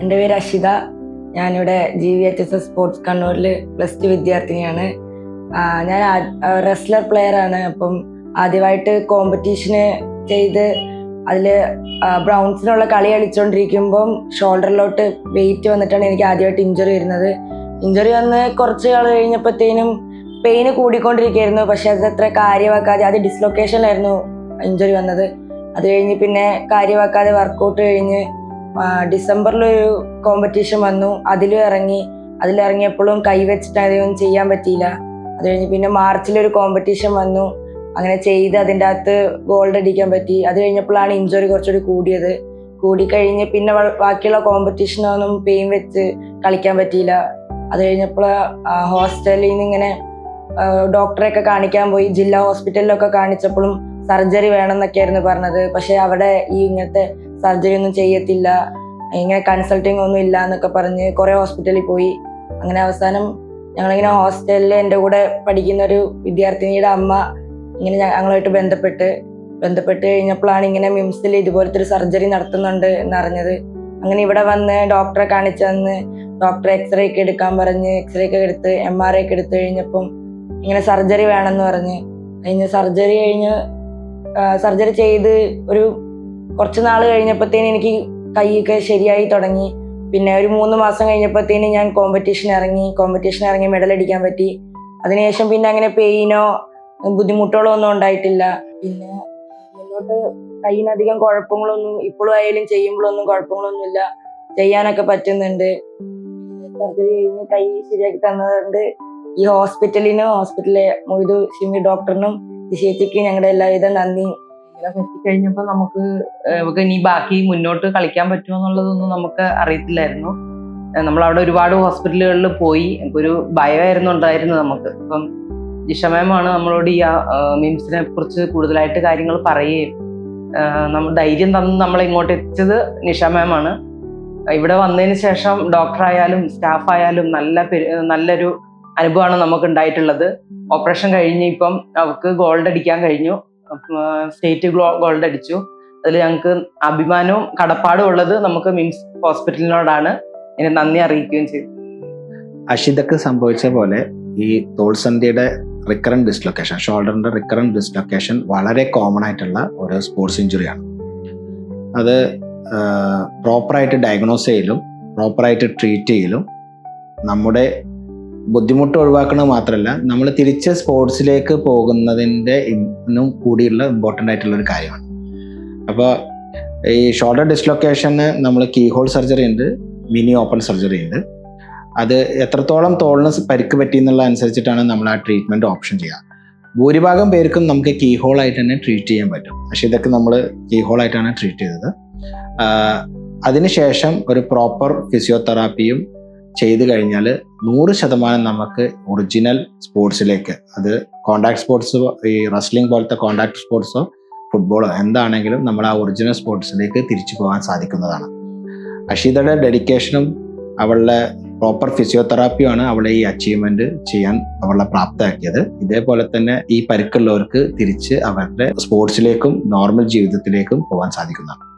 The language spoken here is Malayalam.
എന്റെ പേര് അഷിത. ഞാനിവിടെ G V H S S sports കണ്ണൂരിൽ പ്ലസ് ടു വിദ്യാർത്ഥിനിയാണ്. ഞാൻ റെസ്ലർ പ്ലെയർ ആണ്. അപ്പം ആദ്യമായിട്ട് കോമ്പറ്റീഷന് ചെയ്ത് അതിൽ ബ്രൗൺസിനുള്ള കളി കളിച്ചുകൊണ്ടിരിക്കുമ്പം ഷോൾഡറിലോട്ട് വെയിറ്റ് വന്നിട്ടാണ് എനിക്ക് ആദ്യമായിട്ട് ഇഞ്ചുറി വരുന്നത്. ഇഞ്ചുറി വന്ന് കുറച്ച് കാലം കഴിഞ്ഞപ്പോഴത്തേനും പെയിന് കൂടിക്കൊണ്ടിരിക്കുകയായിരുന്നു. പക്ഷെ അത് അത്ര കാര്യമാക്കാതെ അത് ഡിസ്ലൊക്കേഷനിലായിരുന്നു ഇഞ്ചുറി വന്നത്. അത് കഴിഞ്ഞ് പിന്നെ കാര്യമാക്കാതെ വർക്കൗട്ട് കഴിഞ്ഞ് ഡിസംബറിൽ ഒരു കോമ്പറ്റീഷൻ വന്നു. അതിലും ഇറങ്ങി. അതിലിറങ്ങിയപ്പോഴും കൈവച്ചിട്ട് അതൊന്നും ചെയ്യാൻ പറ്റിയില്ല. അത് കഴിഞ്ഞ് പിന്നെ മാർച്ചിലൊരു കോമ്പറ്റീഷൻ വന്നു. അങ്ങനെ ചെയ്ത് അതിന്റെ അകത്ത് ഗോൾഡ് അടിക്കാൻ പറ്റി. അത് കഴിഞ്ഞപ്പോഴാണ് ഇഞ്ചുറി കുറച്ചുകൂടി കൂടിയത്. കൂടിക്കഴിഞ്ഞ് പിന്നെ ബാക്കിയുള്ള കോമ്പറ്റീഷനൊന്നും പെയിൻ വെച്ച് കളിക്കാൻ പറ്റിയില്ല. അത് കഴിഞ്ഞപ്പോൾ ഹോസ്റ്റലിൽ നിന്ന് ഇങ്ങനെ ഡോക്ടറെയൊക്കെ കാണിക്കാൻ പോയി. ജില്ലാ ഹോസ്പിറ്റലിലൊക്കെ കാണിച്ചപ്പോഴും സർജറി വേണം എന്നൊക്കെയായിരുന്നു പറഞ്ഞത്. പക്ഷെ അവിടെ ഈ ഇങ്ങനത്തെ സർജറി ഒന്നും ചെയ്യത്തില്ല. ഇങ്ങനെ കൺസൾട്ടിങ് ഒന്നും ഇല്ല എന്നൊക്കെ പറഞ്ഞ് കുറേ ഹോസ്പിറ്റലിൽ പോയി. അങ്ങനെ അവസാനം ഞങ്ങളിങ്ങനെ ഹോസ്റ്റലിൽ എന്റെ കൂടെ പഠിക്കുന്ന ഒരു വിദ്യാർത്ഥിനിയുടെ അമ്മ ഇങ്ങനെ ഞങ്ങളുമായിട്ട് ബന്ധപ്പെട്ട് ബന്ധപ്പെട്ട് കഴിഞ്ഞപ്പോഴാണ് ഇങ്ങനെ മിംസിൽ ഇതുപോലത്തെ ഒരു സർജറി നടത്തുന്നുണ്ട് എന്നറിഞ്ഞത്. അങ്ങനെ ഇവിടെ വന്ന് ഡോക്ടറെ കാണിച്ചു ഡോക്ടർ എക്സ്റേ ഒക്കെ എടുക്കാൻ പറഞ്ഞ് എക്സ്റേ ഒക്കെ എടുത്ത് എം ആർ ഐ ഒക്കെ എടുത്തു കഴിഞ്ഞപ്പം ഇങ്ങനെ സർജറി വേണമെന്ന് പറഞ്ഞ്. കഴിഞ്ഞ് സർജറി കഴിഞ്ഞ് സർജറി ചെയ്ത് ഒരു കുറച്ച് നാൾ കഴിഞ്ഞപ്പോഴത്തേന് എനിക്ക് കൈയൊക്കെ ശരിയായി തുടങ്ങി. പിന്നെ ഒരു മൂന്ന് മാസം കഴിഞ്ഞപ്പോഴത്തേന് ഞാൻ കോമ്പറ്റീഷൻ ഇറങ്ങി. കോമ്പറ്റീഷൻ ഇറങ്ങി മെഡൽ അടിക്കാൻ പറ്റി. അതിനുശേഷം പിന്നെ അങ്ങനെ പെയിനോ ബുദ്ധിമുട്ടുകളോ ഒന്നും ഉണ്ടായിട്ടില്ല. പിന്നെ മുന്നോട്ട് കയ്യിനധികം കുഴപ്പങ്ങളൊന്നും ഇപ്പോഴും ആയാലും ചെയ്യുമ്പോഴൊന്നും കുഴപ്പങ്ങളൊന്നുമില്ല. ചെയ്യാനൊക്കെ പറ്റുന്നുണ്ട്. സർജറി കഴിഞ്ഞ് കൈ ശരിയാക്കി തന്നതുകൊണ്ട് ഈ ഹോസ്പിറ്റലിനും ഹോസ്പിറ്റലിലെ മൊയ്തു ഷിമി ഡോക്ടറിനും ഈ ചേച്ചിക്ക് ഞങ്ങളുടെ എല്ലാവിധ നന്ദി. ഇങ്ങനെ എത്തിക്കഴിഞ്ഞപ്പോൾ നമുക്ക് നമുക്ക് ഇനി ബാക്കി മുന്നോട്ട് കളിക്കാൻ പറ്റുമോ എന്നുള്ളതൊന്നും നമുക്ക് അറിയത്തില്ലായിരുന്നു. അവിടെ ഒരുപാട് ഹോസ്പിറ്റലുകളിൽ പോയി. ഒരു ഭയമായിരുന്നു ഉണ്ടായിരുന്നത് നമുക്ക്. ഇപ്പം ജിഷമയമാണ് നമ്മളോട് ഈ മിംസിനെ കുറിച്ച് കൂടുതലായിട്ട് കാര്യങ്ങൾ പറയുകയും നമ്മൾ ധൈര്യം തന്ന് നമ്മളെ ഇങ്ങോട്ട് എത്തിച്ചത് നിഷമയമാണ് ഇവിടെ വന്നതിന് ശേഷം ഡോക്ടറായാലും സ്റ്റാഫായാലും നല്ല നല്ലൊരു അനുഭവമാണ് നമുക്ക് ഉണ്ടായിട്ടുള്ളത്. ഓപ്പറേഷൻ കഴിഞ്ഞ് ഇപ്പം അവർക്ക് ഗോൾഡ് അടിക്കാൻ കഴിഞ്ഞു. സ്റ്റേറ്റ് ഗോൾഡ് അടിച്ചു. അതിൽ ഞങ്ങൾക്ക് അഭിമാനവും കടപ്പാടും ഉള്ളത് നമുക്ക് മിംസ് ഹോസ്പിറ്റലിനോടാണ്. എന്നെ നന്ദി അറിയിക്കുകയും ചെയ്തു. അഷിതക്ക് സംഭവിച്ച പോലെ ഈ തോൾസന്ധിയുടെ റിക്കറന്റ് ഡിസ്ലൊക്കേഷൻ ഷോൾഡറിന്റെ റിക്കറന്റ് ഡിസ്ലൊക്കേഷൻ വളരെ കോമൺ ആയിട്ടുള്ള ഒരു സ്പോർട്സ് ഇഞ്ചുറിയാണ് അത് പ്രോപ്പറായിട്ട് ഡയഗ്നോസ് ചെയ്യലും പ്രോപ്പറായിട്ട് ട്രീറ്റ് ചെയ്യലും നമ്മുടെ ബുദ്ധിമുട്ട് ഒഴിവാക്കണത് മാത്രമല്ല നമ്മൾ തിരിച്ച് സ്പോർട്സിലേക്ക് പോകുന്നതിന്റെ ഇന്നും കൂടിയുള്ള ഇമ്പോർട്ടന്റ് ആയിട്ടുള്ള ഒരു കാര്യമാണ്. അപ്പോൾ ഈ ഷോൾഡർ ഡിസ്ലൊക്കേഷന് നമ്മൾ കീ ഹോൾ സർജറി ഉണ്ട് മിനി ഓപ്പൺ സർജറി ഉണ്ട്. അത് എത്രത്തോളം തോളിന് പരിക്ക് പറ്റി എന്നുള്ള അനുസരിച്ചിട്ടാണ് നമ്മൾ ആ ട്രീറ്റ്മെന്റ് ഓപ്ഷൻ ചെയ്യുക. ഭൂരിഭാഗം പേർക്കും നമുക്ക് കീ ഹോൾ ആയിട്ട് തന്നെ ട്രീറ്റ് ചെയ്യാൻ പറ്റും. പക്ഷേ ഇതൊക്കെ നമ്മൾ കീ ഹോൾ ആയിട്ടാണ് ട്രീറ്റ് ചെയ്തത്. അതിനുശേഷം ഒരു പ്രോപ്പർ ഫിസിയോതെറാപ്പിയും ചെയ്തു കഴിഞ്ഞാൽ നൂറ് ശതമാനം നമുക്ക് ഒറിജിനൽ സ്പോർട്സിലേക്ക് അത് കോണ്ടാക്ട് സ്പോർട്സ് ഈ റസ്ലിംഗ് പോലത്തെ കോണ്ടാക്ട് സ്പോർട്സോ ഫുട്ബോളോ എന്താണെങ്കിലും നമ്മൾ ആ ഒറിജിനൽ സ്പോർട്സിലേക്ക് തിരിച്ചു പോകാൻ സാധിക്കുന്നതാണ്. അഷിതയുടെ ഡെഡിക്കേഷനും അവളുടെ പ്രോപ്പർ ഫിസിയോതെറാപ്പിയുമാണ് അവളെ ഈ അച്ചീവ്മെന്റ് ചെയ്യാൻ അവളെ പ്രാപ്തമാക്കിയത് ഇതേപോലെ തന്നെ ഈ പരിക്കുള്ളവർക്ക് തിരിച്ച് അവരുടെ സ്പോർട്സിലേക്കും നോർമൽ ജീവിതത്തിലേക്കും പോകാൻ സാധിക്കുന്നതാണ്.